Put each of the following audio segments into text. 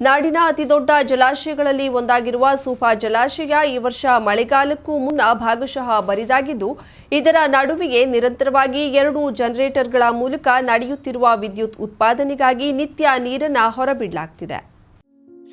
ನಾಡಿನ ಅತಿದೊಡ್ಡ ಜಲಾಶಯಗಳಲ್ಲಿ ಒಂದಾಗಿರುವ ಸೂಫಾ ಜಲಾಶಯ ಈ ವರ್ಷ ಮಳೆಗಾಲಕ್ಕೂ ಮುನ್ನ ಭಾಗಶಃ ಬರಿದಾಗಿದ್ದು, ಇದರ ನಡುವೆಯೇ ನಿರಂತರವಾಗಿ ಎರಡು ಜನರೇಟರ್ಗಳ ಮೂಲಕ ನಡೆಯುತ್ತಿರುವ ವಿದ್ಯುತ್ ಉತ್ಪಾದನೆಗಾಗಿ ನಿತ್ಯ ನೀರನ್ನ ಹೊರಬಿಡಲಾಗ್ತಿದೆ.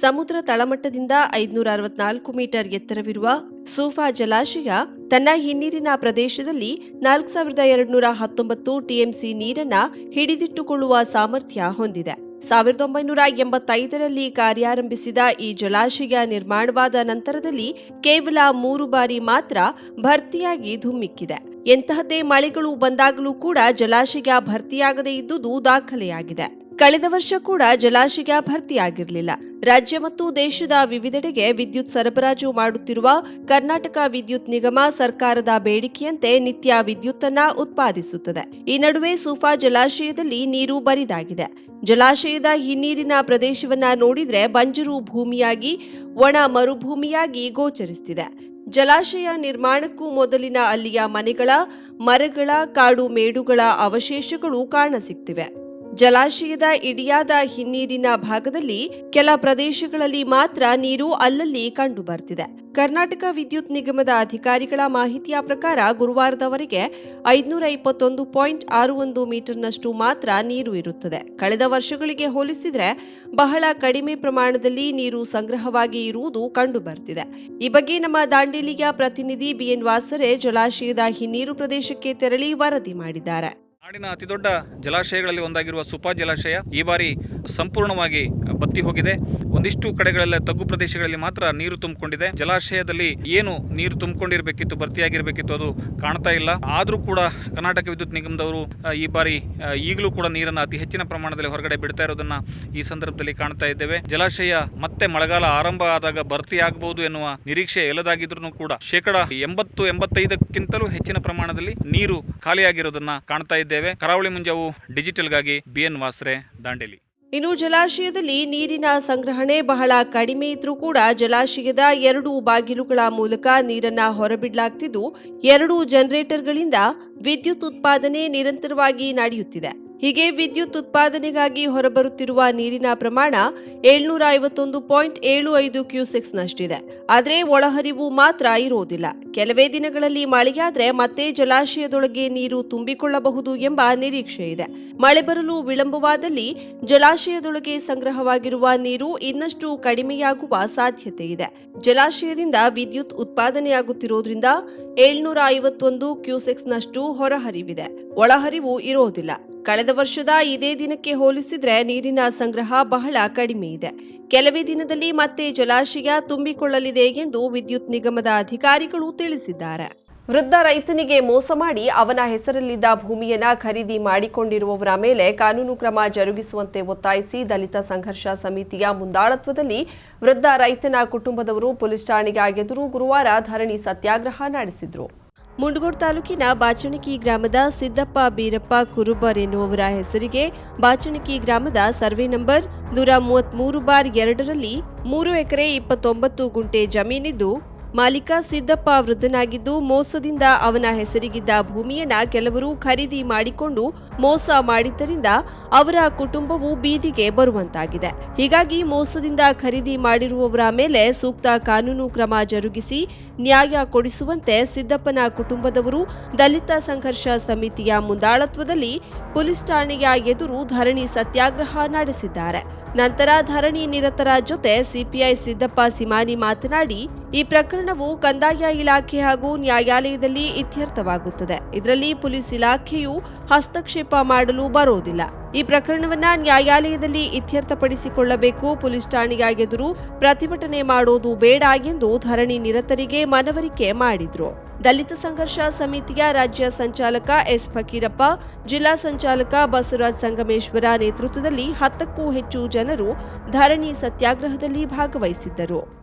ಸಮುದ್ರ ತಳಮಟ್ಟದಿಂದ ಐದುನೂರ ಅರವತ್ನಾಲ್ಕು ಮೀಟರ್ ಎತ್ತರವಿರುವ ಸೂಫಾ ಜಲಾಶಯ ತನ್ನ ಹಿನ್ನೀರಿನ ಪ್ರದೇಶದಲ್ಲಿ ನಾಲ್ಕು ಸಾವಿರದ ಎರಡುನೂರ ಹತ್ತೊಂಬತ್ತು ಟಿಎಂಸಿ ನೀರನ್ನ ಹಿಡಿದಿಟ್ಟುಕೊಳ್ಳುವ ಸಾಮರ್ಥ್ಯ ಹೊಂದಿದೆ. ಸಾವಿರದ ಒಂಬೈನೂರ ಎಂಬತ್ತೈದರಲ್ಲಿ ಕಾರ್ಯಾರಂಭಿಸಿದ ಈ ಜಲಾಶಯ ನಿರ್ಮಾಣವಾದ ನಂತರದಲ್ಲಿ ಕೇವಲ ಮೂರು ಬಾರಿ ಮಾತ್ರ ಭರ್ತಿಯಾಗಿ ಧುಮ್ಮಿಕ್ಕಿದೆ. ಎಂತಹದ್ದೇ ಮಳೆಗಳು ಬಂದಾಗಲೂ ಕೂಡ ಜಲಾಶಯ ಭರ್ತಿಯಾಗದೇ ಇದ್ದುದು ದಾಖಲೆಯಾಗಿದೆ. ಕಳೆದ ವರ್ಷ ಕೂಡ ಜಲಾಶಯ ಭರ್ತಿಯಾಗಿರಲಿಲ್ಲ. ರಾಜ್ಯ ಮತ್ತು ದೇಶದ ವಿವಿಧೆಡೆಗೆ ವಿದ್ಯುತ್ ಸರಬರಾಜು ಮಾಡುತ್ತಿರುವ ಕರ್ನಾಟಕ ವಿದ್ಯುತ್ ನಿಗಮ ಸರ್ಕಾರದ ಬೇಡಿಕೆಯಂತೆ ನಿತ್ಯ ವಿದ್ಯುತ್ತನ್ನ ಉತ್ಪಾದಿಸುತ್ತದೆ. ಈ ನಡುವೆ ಸೂಫಾ ಜಲಾಶಯದಲ್ಲಿ ನೀರು ಬರಿದಾಗಿದೆ. ಜಲಾಶಯದ ಹಿನ್ನೀರಿನ ಪ್ರದೇಶವನ್ನ ನೋಡಿದ್ರೆ ಬಂಜರು ಭೂಮಿಯಾಗಿ, ಒಣ ಮರುಭೂಮಿಯಾಗಿ ಗೋಚರಿಸುತ್ತಿದೆ ಜಲಾಶಯ ನಿರ್ಮಾಣಕ್ಕೂ ಮೊದಲಿನ ಅಲ್ಲಿಯ ಮನೆಗಳ, ಮರಗಳ, ಕಾಡು ಮೇಡುಗಳ ಅವಶೇಷಗಳು ಕಾಣಸಿಗ್ತಿವೆ. ಜಲಾಶಯದ ಇಡಿಯಾದ ಹಿನ್ನೀರಿನ ಭಾಗದಲ್ಲಿ ಕೆಲ ಪ್ರದೇಶಗಳಲ್ಲಿ ಮಾತ್ರ ನೀರು ಅಲ್ಲಲ್ಲಿ ಕಂಡುಬರ್ತಿದೆ. ಕರ್ನಾಟಕ ವಿದ್ಯುತ್ ನಿಗಮದ ಅಧಿಕಾರಿಗಳ ಮಾಹಿತಿಯ ಪ್ರಕಾರ ಗುರುವಾರದವರೆಗೆ ಐದುನೂರ ಇಪ್ಪತ್ತೊಂದು ಪಾಯಿಂಟ್ ಆರು ಒಂದು ಮೀಟರ್ನಷ್ಟು ಮಾತ್ರ ನೀರು ಇರುತ್ತದೆ. ಕಳೆದ ವರ್ಷಗಳಿಗೆ ಹೋಲಿಸಿದರೆ ಬಹಳ ಕಡಿಮೆ ಪ್ರಮಾಣದಲ್ಲಿ ನೀರು ಸಂಗ್ರಹವಾಗಿ ಇರುವುದು ಕಂಡುಬರ್ತಿದೆ. ಈ ಬಗ್ಗೆ ನಮ್ಮ ದಾಂಡೇಲಿಯ ಪ್ರತಿನಿಧಿ ಬಿಎನ್ ವಾಸರೆ ಜಲಾಶಯದ ಹಿನ್ನೀರು ಪ್ರದೇಶಕ್ಕೆ ತೆರಳಿ ವರದಿ ಮಾಡಿದ್ದಾರೆ. ನಾಡಿನ ಅತಿದೊಡ್ಡ ಜಲಾಶಯಗಳಲ್ಲಿ ಒಂದಾಗಿರುವ ಸುಪಾ ಜಲಾಶಯ ಈ ಬಾರಿ ಸಂಪೂರ್ಣವಾಗಿ ಬತ್ತಿ ಹೋಗಿದೆ. ಒಂದಿಷ್ಟು ಕಡೆಗಳೆಲ್ಲ ತಗ್ಗು ಪ್ರದೇಶಗಳಲ್ಲಿ ಮಾತ್ರ ನೀರು ತುಂಬಿಕೊಂಡಿದೆ. ಜಲಾಶಯದಲ್ಲಿ ಏನು ನೀರು ತುಂಬಿಕೊಂಡಿರಬೇಕಿತ್ತು, ಭರ್ತಿಯಾಗಿರಬೇಕಿತ್ತು ಅದು ಕಾಣ್ತಾ ಇಲ್ಲ. ಆದರೂ ಕೂಡ ಕರ್ನಾಟಕ ವಿದ್ಯುತ್ ನಿಗಮದವರು ಈ ಬಾರಿ ಈಗಲೂ ಕೂಡ ನೀರನ್ನು ಅತಿ ಹೆಚ್ಚಿನ ಪ್ರಮಾಣದಲ್ಲಿ ಹೊರಗಡೆ ಬಿಡ್ತಾ ಇರೋದನ್ನ ಈ ಸಂದರ್ಭದಲ್ಲಿ ಕಾಣ್ತಾ ಇದ್ದೇವೆ. ಜಲಾಶಯ ಮತ್ತೆ ಮಳೆಗಾಲ ಆರಂಭ ಆದಾಗ ಭರ್ತಿ ಆಗಬಹುದು ಎನ್ನುವ ನಿರೀಕ್ಷೆ ಎಲ್ಲದಾಗಿದ್ರೂ ಕೂಡ ಶೇಕಡ ಎಂಬತ್ತು, ಎಂಬತ್ತೈದಕ್ಕಿಂತಲೂ ಹೆಚ್ಚಿನ ಪ್ರಮಾಣದಲ್ಲಿ ನೀರು ಖಾಲಿಯಾಗಿರೋದನ್ನ ಕಾಣ್ತಾ ಇದ್ದೇವೆ. ಕರಾವಳಿ ಮುಂಜಾವು ಡಿಜಿಟಲ್ಗಾಗಿ ಬಿ ಎನ್ ವಾಸ್ರೆ, ದಾಂಡೇಲಿ. ಇನ್ನು ಜಲಾಶಯದಲ್ಲಿ ನೀರಿನ ಸಂಗ್ರಹಣೆ ಬಹಳ ಕಡಿಮೆ ಇದ್ರೂ ಕೂಡ ಜಲಾಶಯದ ಎರಡು ಬಾಗಿಲುಗಳ ಮೂಲಕ ನೀರನ್ನ ಹೊರಬಿಡಲಾಗ್ತಿದ್ದು, ಎರಡು ಜನರೇಟರ್ಗಳಿಂದ ವಿದ್ಯುತ್ ಉತ್ಪಾದನೆ ನಿರಂತರವಾಗಿ ನಡೆಯುತ್ತಿದೆ. ಹೀಗೆ ವಿದ್ಯುತ್ ಉತ್ಪಾದನೆಗಾಗಿ ಹೊರಬರುತ್ತಿರುವ ನೀರಿನ ಪ್ರಮಾಣ ಏಳ್ನೂರ ಐವತ್ತೊಂದು ಪಾಯಿಂಟ್ ಏಳು ಐದು ಕ್ಯೂಸೆಕ್ಸ್ನಷ್ಟಿದೆ. ಆದರೆ ಒಳಹರಿವು ಮಾತ್ರ ಇರೋದಿಲ್ಲ ಕೆಲವೇ ದಿನಗಳಲ್ಲಿ ಮಳೆಯಾದರೆ ಮತ್ತೆ ಜಲಾಶಯದೊಳಗೆ ನೀರು ತುಂಬಿಕೊಳ್ಳಬಹುದು ಎಂಬ ನಿರೀಕ್ಷೆ ಇದೆ. ಮಳೆ ಬರಲು ವಿಳಂಬವಾದಲ್ಲಿ ಜಲಾಶಯದೊಳಗೆ ಸಂಗ್ರಹವಾಗಿರುವ ನೀರು ಇನ್ನಷ್ಟು ಕಡಿಮೆಯಾಗುವ ಸಾಧ್ಯತೆ ಇದೆ. ಜಲಾಶಯದಿಂದ ವಿದ್ಯುತ್ ಉತ್ಪಾದನೆಯಾಗುತ್ತಿರುವುದರಿಂದ ಏಳ್ನೂರ ಐವತ್ತೊಂದು ಕ್ಯೂಸೆಕ್ಸ್ನಷ್ಟು ಹೊರಹರಿವಿದೆ. ಒಳಹರಿವು ಇರೋದಿಲ್ಲ ಕಳೆದ ವರ್ಷದ ಇದೇ ದಿನಕ್ಕೆ ಹೋಲಿಸಿದರೆ ನೀರಿನ ಸಂಗ್ರಹ ಬಹಳ ಕಡಿಮೆ ಇದೆ. ಕೆಲವೇ ದಿನದಲ್ಲಿ ಮತ್ತೆ ಜಲಾಶಯ ತುಂಬಿಕೊಳ್ಳಲಿದೆ ಎಂದು ವಿದ್ಯುತ್ ನಿಗಮದ ಅಧಿಕಾರಿಗಳು ತಿಳಿಸಿದ್ದಾರೆ. ವೃದ್ಧ ರೈತನಿಗೆ ಮೋಸ ಮಾಡಿ ಅವನ ಹೆಸರಲ್ಲಿದ್ದ ಭೂಮಿಯನ್ನ ಖರೀದಿ ಮಾಡಿಕೊಂಡಿರುವವರ ಮೇಲೆ ಕಾನೂನು ಕ್ರಮ ಜರುಗಿಸುವಂತೆ ಒತ್ತಾಯಿಸಿ ದಲಿತ ಸಂಘರ್ಷ ಸಮಿತಿಯ ಮುಂದಾಳತ್ವದಲ್ಲಿ ವೃದ್ಧ ರೈತನ ಕುಟುಂಬದವರು ಪೊಲೀಸ್ ಠಾಣೆಗೆ ಎದುರು ಗುರುವಾರ ಧರಣಿ ಸತ್ಯಾಗ್ರಹ ನಡೆಸಿದ್ರು. ಮುಂಡಗೋಡ್ ತಾಲೂಕಿನ ಬಾಚಣಕಿ ಗ್ರಾಮದ ಸಿದ್ದಪ್ಪ ಬೀರಪ್ಪ ಕುರುಬರ್ ಎನ್ನುವವರ ಹೆಸರಿಗೆ ಬಾಚಣಕಿ ಗ್ರಾಮದ ಸರ್ವೆ ನಂಬರ್ ನೂರ ಮೂವತ್ಮೂರು ಬಾರ್ ಎರಡರಲ್ಲಿ ಮೂರು ಎಕರೆ ಇಪ್ಪತ್ತೊಂಬತ್ತು ಗುಂಟೆ ಜಮೀನಿದ್ದು ಮಾಲೀಕ ಸಿದ್ದಪ್ಪ ವೃದ್ಧನಾಗಿದ್ದು ಮೋಸದಿಂದ ಅವನ ಹೆಸರಿಗಿದ್ದ ಭೂಮಿಯನ್ನ ಕೆಲವರು ಖರೀದಿ ಮಾಡಿಕೊಂಡು ಮೋಸ ಮಾಡಿದ್ದರಿಂದ ಅವರ ಕುಟುಂಬವು ಬೀದಿಗೆ ಬರುವಂತಾಗಿದೆ. ಹೀಗಾಗಿ ಮೋಸದಿಂದ ಖರೀದಿ ಮಾಡಿರುವವರ ಮೇಲೆ ಸೂಕ್ತ ಕಾನೂನು ಕ್ರಮ ಜರುಗಿಸಿ ನ್ಯಾಯ ಕೊಡಿಸುವಂತೆ ಸಿದ್ದಪ್ಪನ ಕುಟುಂಬದವರು ದಲಿತ ಸಂಘರ್ಷ ಸಮಿತಿಯ ಮುಂದಾಳತ್ವದಲ್ಲಿ ಪೊಲೀಸ್ ಠಾಣೆಯ ಎದುರು ಧರಣಿ ಸತ್ಯಾಗ್ರಹ ನಡೆಸಿದ್ದಾರೆ. ನಂತರ ಧರಣಿ ನಿರತರ ಜೊತೆ ಸಿಪಿಐ ಸಿದ್ದಪ್ಪ ಸಿಮಾನಿ ಮಾತನಾಡಿ ಈ ಪ್ರಕರಣವು ಕಂದಾಯ ಇಲಾಖೆ ಹಾಗೂ ನ್ಯಾಯಾಲಯದಲ್ಲಿ ಇತ್ಯರ್ಥವಾಗುತ್ತದೆ. ಇದರಲ್ಲಿ ಪೊಲೀಸ್ ಇಲಾಖೆಯು ಹಸ್ತಕ್ಷೇಪ ಮಾಡಲು ಬರೋದಿಲ್ಲ ಈ ಪ್ರಕರಣವನ್ನ ನ್ಯಾಯಾಲಯದಲ್ಲಿ ಇತ್ಯರ್ಥಪಡಿಸಿಕೊಳ್ಳಬೇಕು. ಪೊಲೀಸ್ ಠಾಣೆಯ ಎದುರು ಪ್ರತಿಭಟನೆ ಮಾಡೋದು ಬೇಡ ಎಂದು ಧರಣಿ ನಿರತರಿಗೆ ಮನವರಿಕೆ ಮಾಡಿದ್ರು. ದಲಿತ ಸಂಘರ್ಷ ಸಮಿತಿಯ ರಾಜ್ಯ ಸಂಚಾಲಕ ಎಸ್ ಫಕೀರಪ್ಪ, ಜಿಲ್ಲಾ ಸಂಚಾಲಕ ಬಸವರಾಜ್ ಸಂಗಮೇಶ್ವರ ನೇತೃತ್ವದಲ್ಲಿ ಹತ್ತಕ್ಕೂ ಹೆಚ್ಚು ಜನರು ಧರಣಿ ಸತ್ಯಾಗ್ರಹದಲ್ಲಿ ಭಾಗವಹಿಸಿದ್ದರು.